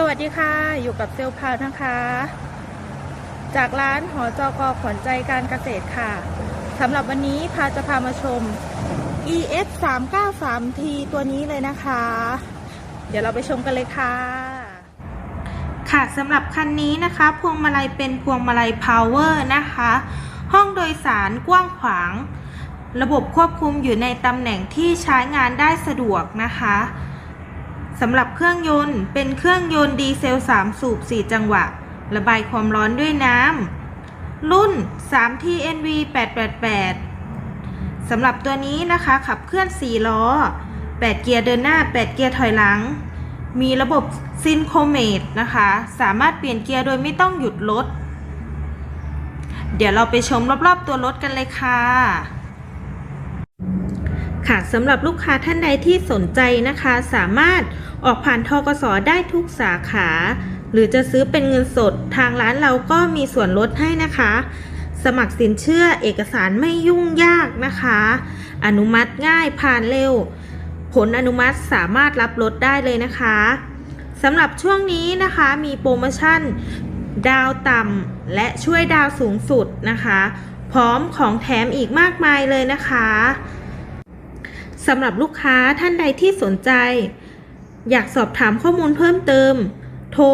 สวัสดีค่ะ อยู่กับเซลพาวนะคะ จากร้านหอจอกอขวัญใจการเกษตรค่ะสำหรับวันนี้พาจะพามาชม ES 3 9 3 T ตัวนี้เลยนะคะ เดี๋ยวเราไปชมกันเลยค่ะ ค่ะสำหรับคันนี้นะคะ พวงมาลัยเป็นพวงมาลัย Power นะคะ ห้องโดยสารกว้างขวาง ระบบควบคุมอยู่ในตำแหน่งที่ใช้งานได้สะดวกนะคะ สำหรับเครื่องยนต์เป็นเครื่องยนต์ดีเซล 3 สูบ 4 จังหวะ ระบายความร้อนด้วยน้ำ รุ่น 3TNV 888สำหรับตัวนี้นะคะขับเคลื่อน 4 ล้อ 8 เกียร์เดินหน้า 8 เกียร์ถอยหลัง มีระบบซินโครเมตนะคะ สามารถเปลี่ยนเกียร์โดยไม่ต้องหยุดรถ เดี๋ยวเราไปชมรอบๆตัวรถกันเลยค่ะ ค่ะสำหรับลูกค้าท่านใดที่สนใจนะคะ สามารถออกผ่านทกสได้ทุกสาขา หรือจะซื้อเป็นเงินสดทางร้านเราก็มีส่วนลดให้นะคะ สมัครสินเชื่อเอกสารไม่ยุ่งยากนะคะ อนุมัติง่ายผ่านเร็ว ผลอนุมัติสามารถรับรถได้เลยนะคะสำหรับช่วงนี้นะคะมีโปรโมชั่นดาวต่ำและช่วยดาวสูงสุดนะคะ พร้อมของแถมอีกมากมายเลยนะคะ สำหรับลูกค้าท่านใดที่สนใจ อยากสอบถามข้อมูลเพิ่มเติม โทร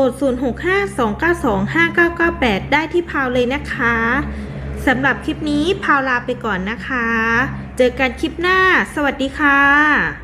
0652925998 ได้ที่พาวเลยนะคะสำหรับคลิปนี้พาวลาไปก่อนนะคะ เจอกันคลิปหน้า สวัสดีค่ะ